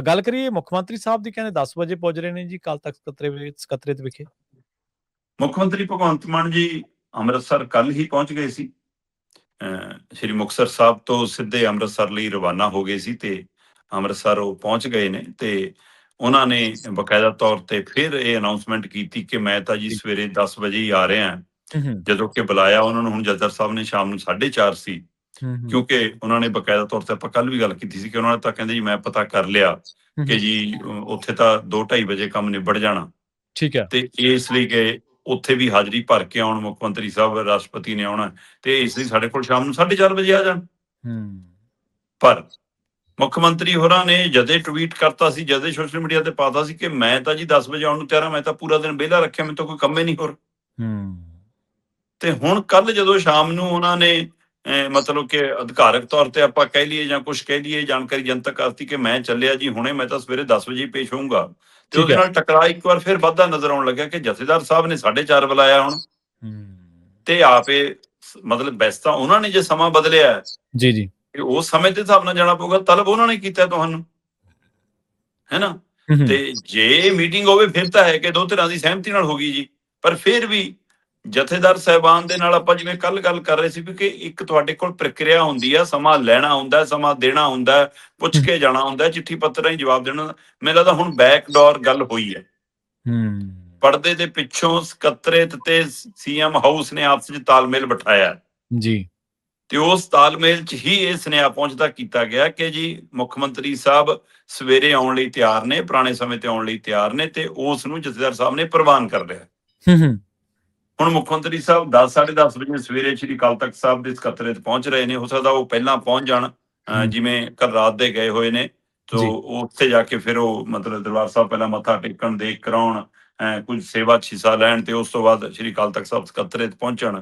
ਗੱਲ ਕਰੀਏ ਮੁੱਖ ਮੰਤਰੀ ਸਾਹਿਬ ਦੀ ਕਹਿੰਦੇ 10 ਵਜੇ ਪਹੁੰਚ ਰਹੇ ਨੇ ਜੀ ਕੱਲ ਤੱਕ ਸਕੱਤਰੇ ਸਕੱਤਰੇਤ ਵਿਖੇ। ਮੁੱਖ ਮੰਤਰੀ ਭਗਵੰਤ ਮਾਨ ਜੀ ਅੰਮ੍ਰਿਤਸਰ ਕੱਲ ਹੀ ਪਹੁੰਚ ਗਏ ਸੀ। ਸ਼੍ਰੀ ਮੁਕਤਸਰ ਸਾਹਿਬ ਤੋਂ ਸਿੱਧੇ ਅੰਮ੍ਰਿਤਸਰ ਲਈ ਰਵਾਨਾ ਹੋ ਗਏ ਸੀ ਤੇ ਅੰਮ੍ਰਿਤਸਰ ਉਹ ਪਹੁੰਚ ਗਏ ਨੇ ਤੇ ਉਹਨਾਂ ਨੇ ਬਕਾਇਦਾ ਤੌਰ ਤੇ ਫਿਰ ਇਹ ਅਨਾਉਂਸਮੈਂਟ ਕੀਤੀ ਕਿ ਮੈਂ ਤਾਂ ਜੀ ਸਵੇਰੇ 10 ਵਜੇ ਹੀ ਆ ਰਿਹਾ। ਜਦੋਂ ਕਿ ਬੁਲਾਇਆ ਉਹਨਾਂ ਨੂੰ ਹੁਣ ਜੱਜਰ ਸਾਹਿਬ ਨੇ ਸ਼ਾਮ ਨੂੰ 4:30 ਸੀ। ਕਿਉਂਕਿ ਉਹਨਾਂ ਨੇ ਬਕਾਇਦਾ ਤੌਰ ਤੇ ਆਪਾਂ ਕੱਲ ਵੀ ਗੱਲ ਕੀਤੀ ਸੀ ਕਿ ਉਹਨਾਂ ਨੇ ਤਾਂ ਕਹਿੰਦੇ ਜੀ ਮੈਂ ਪਤਾ ਕਰ ਲਿਆ ਕਿ ਜੀ ਉੱਥੇ ਤਾਂ 2:30 ਵਜੇ ਕੰਮ ਨਿਬੜ ਜਾਣਾ। ਠੀਕ ਹੈ। ਤੇ ਇਸ ਲਈ ਕਿ ਉੱਥੇ ਵੀ ਹਾਜ਼ਰੀ ਭਰ ਕੇ ਆਉਣ ਮੁੱਖ ਮੰਤਰੀ ਸਾਹਿਬ ਰਾਸ਼ਟਰਪਤੀ ਨੇ ਆਉਣਾ ਤੇ ਇਸ ਲਈ ਸਾਡੇ ਕੋਲ ਸ਼ਾਮ ਨੂੰ 4:30 ਵਜੇ ਆ ਜਾਣ। ਪਰ ਮੁੱਖ ਮੰਤਰੀ ਹੋਰਾਂ ਨੇ ਜਦੇ ਟਵੀਟ ਕਰਤਾ ਸੀ ਜਦੇ ਸੋਸ਼ਲ ਮੀਡੀਆ ਤੇ ਪਾਤਾ ਸੀ ਕਿ ਮੈਂ ਤਾਂ ਜੀ 10 ਵਜੇ ਆਉਣ ਨੂੰ ਤਿਆਰ ਹਾਂ ਮੈਂ ਤਾਂ ਪੂਰਾ ਦਿਨ ਵਿਹਲਾ ਰੱਖਿਆ ਮੈਨੂੰ ਤਾਂ ਕੋਈ ਕੰਮ ਹੀ ਨਹੀਂ ਹੋਰ। ਤੇ ਹੁਣ ਕੱਲ ਜਦੋਂ ਸ਼ਾਮ ਨੂੰ ਉਹਨਾਂ ਨੇ ਮਤਲਬ ਕਿ ਅਧਿਕਾਰਕ ਤੌਰ ਤੇ ਆਪਾਂ ਕਹਿ ਲਈਏ ਜਾਂ ਕੁਝ ਕਹਿ ਲਈਏ ਜਾਣਕਾਰੀ ਜਨਤਕ ਕਰਤੀ ਕਿ ਮੈਂ ਚੱਲਿਆ ਜੀ ਹੁਣੇ ਮੈਂ ਤਾਂ ਸਵੇਰੇ 10 ਵਜੇ ਪੇਸ਼ ਹੋਊਂਗਾ। ਤੇ ਉਹਦੇ। ਨਾਲ ਟਕਰਾਅ ਇੱਕ ਵਾਰ ਫਿਰ ਵੱਧਦਾ ਨਜ਼ਰ ਆਉਣ ਲੱਗਾ ਕਿ ਜਥੇਦਾਰ ਸਾਹਿਬ ਨੇ 4:30 ਬੁਲਾਇਆ ਹੁਣ। ਤੇ ਆਪੇ ਮਤਲਬ ਵੈਸੇ ਤਾਂ ਉਹਨਾਂ ਨੇ ਜੇ ਸਮਾਂ ਬਦਲਿਆ ਜੀ ਜੀ। ਤੇ ਉਸ ਸਮੇਂ ਦੇ ਹਿਸਾਬ ਨਾਲ ਜਾਣਾ ਪਊਗਾ ਤਲਬ ਉਹਨਾਂ ਨੇ ਕੀਤਾ ਤੁਹਾਨੂੰ। ਹੈਨਾ ਤੇ ਜੇ ਮੀਟਿੰਗ ਹੋਵੇ ਫਿਰ ਤਾਂ ਹੈ ਕਿ ਦੋ ਧਿਰਾਂ ਦੀ ਸਹਿਮਤੀ ਨਾਲ ਹੋ ਗਈ ਜੀ। ਪਰ ਫਿਰ ਵੀ ਜਥੇਦਾਰ ਸਹਿਬਾਨ ਦੇ ਨਾਲ ਆਪਾਂ ਜਿਵੇਂ ਕੱਲ ਗੱਲ ਕਰ ਰਹੇ ਸੀ ਵੀ ਕਿ ਇੱਕ ਤੁਹਾਡੇ ਕੋਲ ਪ੍ਰਕਿਰਿਆ ਹੁੰਦੀ ਆ ਸਮਾਂ ਲੈਣਾ ਹੁੰਦਾ ਸਮਾਂ ਦੇਣਾ ਹੁੰਦਾ ਪੁੱਛ ਕੇ ਜਾਣਾ ਹੁੰਦਾ ਚਿੱਠੀ ਪੱਤਰਾਂ ਹੀ ਜਵਾਬ ਦੇਣਾ। ਮੈਨੂੰ ਲੱਗਦਾ ਹੁਣ ਬੈਕਡੋਰ ਗੱਲ ਹੋਈ ਹੈ ਹੂੰ ਪਰਦੇ ਦੇ ਪਿੱਛੋਂ ਸਕੱਤਰੇਤ ਤੇ ਸੀਐਮ ਹਾਊਸ ਨੇ ਆਪਸ ਵਿੱਚ ਤਾਲਮੇਲ ਬਿਠਾਇਆ। ਜੀ ਤੇ ਉਸ ਤਾਲਮੇਲ 'ਚ ਹੀ ਇਹ ਸੁਨੇਹਾ ਪਹੁੰਚਦਾ ਕੀਤਾ ਗਿਆ ਕਿ ਜੀ ਮੁੱਖ ਮੰਤਰੀ ਸਾਹਿਬ ਸਵੇਰੇ ਆਉਣ ਲਈ ਤਿਆਰ ਨੇ ਪੁਰਾਣੇ ਸਮੇਂ ਤੇ ਆਉਣ ਲਈ ਤਿਆਰ ਨੇ ਤੇ ਉਸ ਨੂੰ ਜਥੇਦਾਰ ਸਾਹਿਬ ਨੇ ਪ੍ਰਵਾਨ ਕਰ ਲਿਆ ਹੂੰ ਹੂੰ ਹੁਣ ਮੁੱਖ ਮੰਤਰੀ ਸਾਹਿਬ 10:30 ਵਜੇ ਸਵੇਰੇ ਸ੍ਰੀ ਅਕਾਲ ਤਖਤ ਸਾਹਿਬ ਦੇ ਸਕੱਤਰੇ 'ਤੇ ਪਹੁੰਚ ਰਹੇ ਨੇ ਹੋ ਸਕਦਾ ਉਹ ਪਹਿਲਾਂ ਪਹੁੰਚ ਜਾਣ। ਜਿਵੇਂ ਕੱਲ ਰਾਤ ਦੇ ਗਏ ਹੋਏ ਨੇ। ਤੋਂ ਉੱਥੇ ਜਾ ਕੇ ਫਿਰ ਉਹ ਮਤਲਬ ਦਰਬਾਰ ਸਾਹਿਬ ਪਹਿਲਾਂ ਮੱਥਾ ਟੇਕਣ ਦੇਖ ਕਰਾਉਣ ਕੁਝ ਸੇਵਾ ਹਿੱਸਾ ਲੈਣ ਤੇ ਉਸ ਤੋਂ ਬਾਅਦ ਸ੍ਰੀ ਅਕਾਲ ਤਖਤ ਸਾਹਿਬ ਸਕੱਤਰੇ 'ਤੇ ਪਹੁੰਚਣ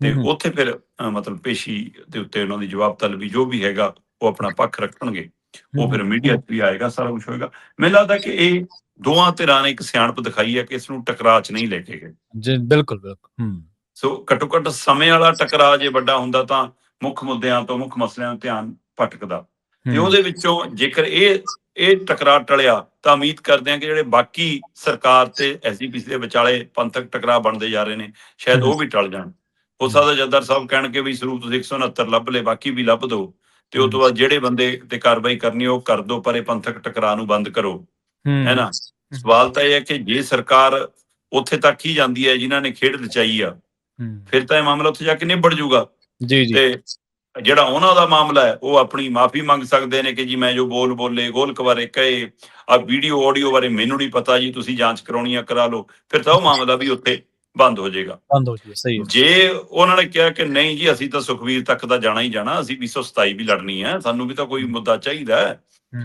ਤੇ। ਉੱਥੇ ਫਿਰ ਮਤਲਬ ਪੇਸ਼ੀ ਦੇ ਉੱਤੇ ਉਹਨਾਂ ਦੀ ਜਵਾਬ ਤਲਬੀ ਜੋ ਵੀ ਹੈਗਾ ਉਹ ਆਪਣਾ ਪੱਖ ਰੱਖਣਗੇ ਉਹ ਫਿਰ ਮੀਡੀਆ 'ਚ ਵੀ ਆਏਗਾ ਸਾਰਾ ਕੁਝ ਹੋਏਗਾ ਮੈਨੂੰ ਲੱਗਦਾ ਕਿ ਇਹ ਦੋਵਾਂ ਧਿਰਾਂ ਨੇ ਇੱਕ ਸਿਆਣਪ ਦਿਖਾਈ ਹੈ ਕਿ ਇਸ ਨੂੰ ਟਕਰਾਅ 'ਚ ਨਹੀਂ ਲੈ ਕੇ ਗਏ। ਜੀ ਬਿਲਕੁਲ ਬਿਲਕੁਲ ਹੂੰ। ਸੋ ਘੱਟੋ ਘੱਟ ਸਮੇਂ ਵਾਲਾ ਟਕਰਾਅ ਜੇ ਵੱਡਾ ਹੁੰਦਾ ਤਾਂ ਮੁੱਖ ਮੁੱਦਿਆਂ ਤੋਂ ਮੁੱਖ ਮਸਲਿਆਂ ਤੋਂ ਧਿਆਨ ਭਟਕਦਾ। ਤੇ ਉਹਦੇ ਵਿੱਚੋਂ ਜੇਕਰ ਇਹ ਇਹ ਟਕਰਾਅ ਟਲਿਆ ਤਾਂ ਉਮੀਦ ਕਰਦੇ ਹਾਂ ਕਿ ਜਿਹੜੇ ਬਾਕੀ ਸਰਕਾਰ ਤੇ ਐਸਜੀਪੀਸੀ ਦੇ ਵਿਚਾਲੇ ਪੰਥਕ ਟਕਰਾਅ ਬਣਦੇ ਜਾ ਰਹੇ ਨੇ ਸ਼ਾਇਦ ਉਹ ਵੀ ਟਲ ਜਾਣ। ਹੋ। ਸਕਦਾ ਜੱਦਰ ਸਾਹਿਬ ਕਹਿਣਗੇ ਵੀ ਸਰੂਪ ਤੁਸੀਂ 169 ਲੱਭ ਲਏ ਬਾਕੀ ਵੀ ਲੱਭ ਦਿਓ ਤੇ ਉਸ ਤੋਂ ਬਾਅਦ ਜਿਹੜੇ ਬੰਦੇ ਤੇ ਕਾਰਵਾਈ ਕਰਨੀ ਉਹ ਕਰ ਦਿਓ ਪਰ ਇਹ ਪੰਥਕ ਟਕਰਾਅ ਨੂੰ ਬੰਦ ਕਰੋ। ਹੂੰ, ਨਾ? ਸਵਾਲ ਤਾਂ ਇਹ ਹੈ ਕਿ ਜੇ ਸਰਕਾਰ ਉੱਥੇ ਤੱਕ ਹੀ ਜਾਂਦੀ ਹੈ ਜਿਨ੍ਹਾਂ ਨੇ ਖੇਡ ਰਚਾਈ ਆ ਫਿਰ ਤਾਂ ਇਹ ਮਾਮਲਾ ਉੱਥੇ ਜਾ ਕੇ ਨਿਬੜ ਜਾਊਗਾ। ਜੀ ਜੀ। ਤੇ ਜਿਹੜਾ ਉਹਨਾਂ ਦਾ ਮਾਮਲਾ ਹੈ ਉਹ ਆਪਣੀ ਮਾਫੀ ਮੰਗ ਸਕਦੇ ਨੇ ਕਿ ਜੀ ਮੈਂ ਜੋ ਬੋਲ ਬੋਲੇ ਗੋਲਕ ਬਾਰੇ ਕਹੇ ਆ ਵੀਡੀਓ ਆਡੀਓ ਬਾਰੇ ਮੈਨੂੰ ਨਹੀਂ ਪਤਾ ਜੀ ਤੁਸੀਂ ਜਾਂਚ ਕਰਾਉਣੀ ਆ ਕਰਾ ਲਓ। ਫਿਰ ਤਾਂ ਉਹ ਮਾਮਲਾ ਵੀ ਉੱਥੇ ਬੰਦ ਹੋ ਜਾਏਗਾ। ਬੰਦ ਹੋ ਜੀ ਸਹੀ ਜੇ ਉਹਨਾਂ ਨੇ ਕਿਹਾ ਕਿ ਨਹੀਂ ਜੀ ਅਸੀਂ ਤਾਂ ਸੁਖਵੀਰ ਤੱਕ ਦਾ ਜਾਣਾ ਹੀ ਜਾਣਾ ਅਸੀਂ 227 ਵੀ ਲੜਨੀ ਹੈ ਸਾਨੂੰ ਵੀ ਤਾਂ ਕੋਈ ਮੁੱਦਾ ਚਾਹੀਦਾ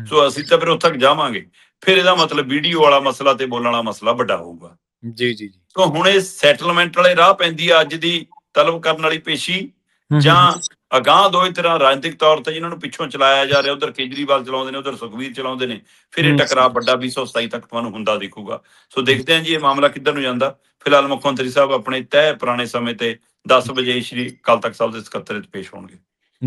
ਸੋ ਅਸੀਂ ਤਾਂ ਫਿਰ ਉੱਥੇ ਤੱਕ ਜਾਵਾਂਗੇ। ਫਿਰ ਇਹਦਾ ਮਤਲਬ ਵੀਡੀਓ ਵਾਲਾ ਮਸਲਾ ਤੇ ਬੋਲਣ ਵਾਲਾ ਮਸਲਾ ਵੱਡਾ ਹੋਊਗਾ। ਜੀ ਜੀ ਜੀ। ਸੋ ਹੁਣ ਇਹ ਸੈਟਲਮੈਂਟ ਵਾਲੇ ਰਾਹ ਪੈਂਦੀ ਆ ਅੱਜ ਦੀ ਤਲਬ ਕਰਨ ਵਾਲੀ ਪੇਸ਼ੀ ਜਾਂ ਅਗਾਹ ਦੋਈ ਤਰ੍ਹਾਂ ਰਾਜਨੀਤਿਕ ਤੌਰ ਤੇ ਜਿਨ੍ਹਾਂ ਨੂੰ ਪਿੱਛੋਂ ਚਲਾਇਆ ਜਾ ਰਿਹਾ ਉਧਰ ਕੇਜਰੀਵਾਲ ਚਲਾਉਂਦੇ ਨੇ ਉਧਰ ਸੁਖਵੀਰ ਚਲਾਉਂਦੇ ਨੇ ਫਿਰ ਇਹ। ਟਕਰਾਅ ਵੱਡਾ 227 ਤੱਕ ਤੁਹਾਨੂੰ ਹੁੰਦਾ ਦਿਖੂਗਾ। ਸੋ ਦੇਖਦੇ ਹਾਂ ਜੀ ਇਹ ਮਾਮਲਾ ਕਿੱਧਰ ਨੂੰ ਜਾਂਦਾ। ਫਿਲਹਾਲ ਮੁੱਖ ਮੰਤਰੀ ਸਾਹਿਬ ਆਪਣੇ ਤੈਅ ਪੁਰਾਣੇ ਸਮੇਂ ਤੇ 10 ਵਜੇ ਸ਼੍ਰੀ ਅਕਾਲ ਤਖਤ ਸਾਹਿਬ ਦੇ ਸਕੱਤਰੇ 'ਚ ਪੇਸ਼ ਹੋਣਗੇ।